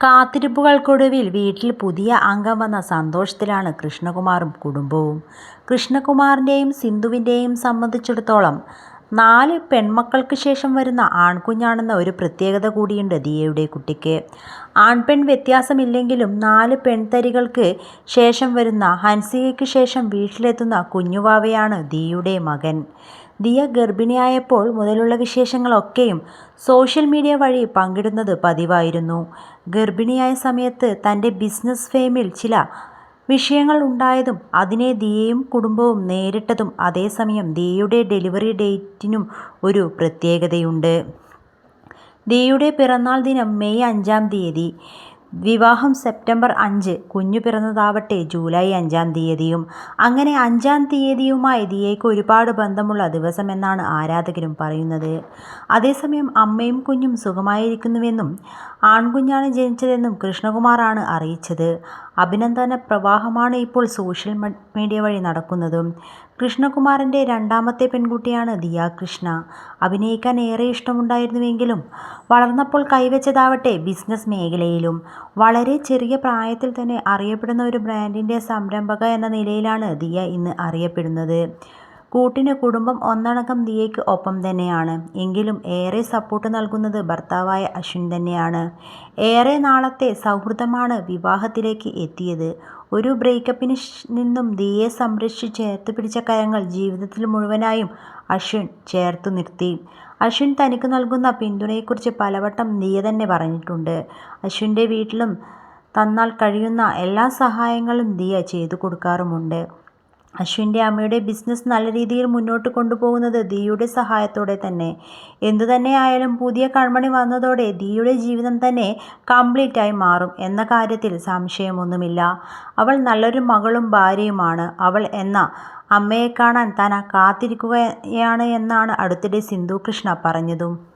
കാത്തിരിപ്പുകൾക്കൊടുവിൽ വീട്ടിൽ പുതിയ അംഗം വന്ന സന്തോഷത്തിലാണ് കൃഷ്ണകുമാറും കുടുംബവും. കൃഷ്ണകുമാറിന്റെയും സിന്ധുവിന്റെയും സംബന്ധിച്ചിടത്തോളം നാല് പെൺമക്കൾക്ക് ശേഷം വരുന്ന ആൺകുഞ്ഞാണെന്ന ഒരു പ്രത്യേകത കൂടിയുണ്ട് ദിയയുടെ കുട്ടിക്ക്. ആൺപെൺ വ്യത്യാസമില്ലെങ്കിലും നാല് പെൺതരികൾക്ക് ശേഷം വരുന്ന ഹൻസികയ്ക്ക് ശേഷം വീട്ടിലെത്തുന്ന കുഞ്ഞുവാവയാണ് ദിയയുടെ മകൻ. ദിയ ഗർഭിണിയായപ്പോൾ മുതലുള്ള വിശേഷങ്ങളൊക്കെയും സോഷ്യൽ മീഡിയ വഴി പങ്കിടുന്നത് പതിവായിരുന്നു. ഗർഭിണിയായ സമയത്ത് തന്റെ ബിസിനസ് ഫെയിമിൽ ചില വിഷയങ്ങൾ ഉണ്ടായതും അതിനെ ദിയയും കുടുംബവും നേരിട്ടതും അതേസമയം ദിയയുടെ ഡെലിവറി ഡേറ്റിനും ഒരു പ്രത്യേകതയുണ്ട്. ദിയയുടെ പിറന്നാൾ ദിനം മെയ് അഞ്ചാം തീയതി. വിവാഹം സെപ്റ്റംബർ അഞ്ച്. കുഞ്ഞു പിറന്നതാവട്ടെ ജൂലൈ അഞ്ചാം തീയതിയും. അങ്ങനെ അഞ്ചാം തീയതിയുമായി ദിയയ്ക്ക് ഒരുപാട് ബന്ധമുള്ള ദിവസമെന്നാണ് ആരാധകരും പറയുന്നത്. അതേസമയം അമ്മയും കുഞ്ഞും സുഖമായിരിക്കുന്നുവെന്നും ആൺകുഞ്ഞാണ് ജനിച്ചതെന്നും കൃഷ്ണകുമാറാണ് അറിയിച്ചത്. അഭിനന്ദന പ്രവാഹമാണ് ഇപ്പോൾ സോഷ്യൽ മീഡിയ വഴി നടക്കുന്നതും. കൃഷ്ണകുമാറിന്റെ രണ്ടാമത്തെ പെൺകുട്ടിയാണ് ദിയ കൃഷ്ണ. അഭിനയിക്കാൻ ഏറെ ഇഷ്ടമുണ്ടായിരുന്നുവെങ്കിലും വളർന്നപ്പോൾ കൈവച്ചതാവട്ടെ ബിസിനസ് മേഖലയിലും. വളരെ ചെറിയ പ്രായത്തിൽ തന്നെ അറിയപ്പെടുന്ന ഒരു ബ്രാൻഡിന്റെ സംരംഭക എന്ന നിലയിലാണ് ദിയ ഇന്ന് അറിയപ്പെടുന്നത്. കൂട്ടിന് കുടുംബം ഒന്നടങ്കം ദിയയ്ക്ക് ഒപ്പം തന്നെയാണ്. എങ്കിലും ഏറെ സപ്പോർട്ട് നൽകുന്നത് ഭർത്താവായ അശ്വിൻ തന്നെയാണ്. ഏറെ നാളത്തെ സൗഹൃദമാണ് വിവാഹത്തിലേക്ക് എത്തിയത്. ഒരു ബ്രേക്കപ്പിന് നിന്നും ദിയെ സംരക്ഷിച്ച് ചേർത്ത് പിടിച്ച കരങ്ങൾ ജീവിതത്തിൽ മുഴുവനായും അശ്വിൻ ചേർത്തുനിർത്തി. അശ്വിൻ തനിക്ക് നൽകുന്ന പിന്തുണയെക്കുറിച്ച് പലവട്ടം ദിയ തന്നെ പറഞ്ഞിട്ടുണ്ട്. അശ്വിന്റെ വീട്ടിലും തന്നാൽ കഴിയുന്ന എല്ലാ സഹായങ്ങളും ദിയ ചെയ്തുകൊടുക്കാറുമുണ്ട്. അശ്വിന്റെ അമ്മയുടെ ബിസിനസ് നല്ല രീതിയിൽ മുന്നോട്ട് കൊണ്ടുപോകുന്നത് ദിയയുടെ സഹായത്തോടെ തന്നെ. എന്തു എന്തുതന്നെയായാലും പുതിയ കൺമണി വന്നതോടെ ദിയയുടെ ജീവിതം തന്നെ കംപ്ലീറ്റായി മാറും എന്ന കാര്യത്തിൽ സംശയമൊന്നുമില്ല. അവൾ നല്ലൊരു മകളും ഭാര്യയുമാണ്. അവൾ എന്ന അമ്മയെ കാണാൻ താൻ കാത്തിരിക്കുകയാണ് എന്നാണ് അടുത്തിടെ സിന്ധു കൃഷ്ണ പറഞ്ഞതും.